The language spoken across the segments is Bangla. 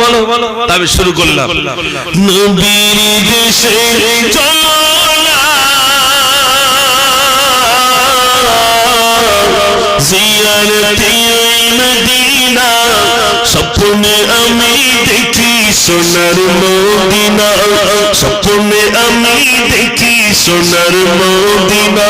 বলো বলো আমি শুরু করলাম। নবীর দেশে চলো না মদিনা স্বপ্নে আমি দেখি সোনার মদিনা স্বপ্নে আমি দেখি সোনার মদিনা।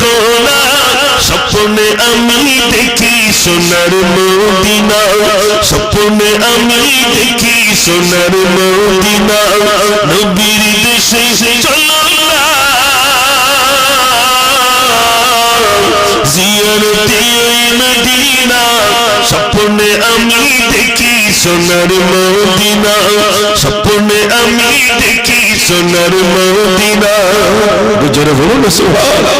ডাকো না স্বপ্নে আমি দেখি সোনার মদিনা, স্বপ্নে আমি দেখি সোনার মদিনা, নবীর দেশে চলো জিয়ারতে মদিনা, স্বপ্নে আমি দেখি সোনার মদিনা, স্বপ্নে আমি দেখি সোনার মদিনা। জোরে বলুন সুবহানাল্লাহ।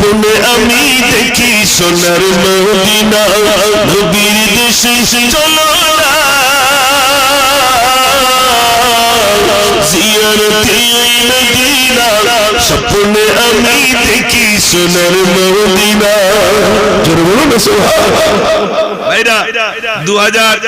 সোনার মদিনা, নবীর দেশে চলো না জিয়ারতে মদিনা, স্বপ্নে আমি দেখি সোনার মদিনা। জোরে বলুন সুবহানাল্লাহ। ভাইরা 2000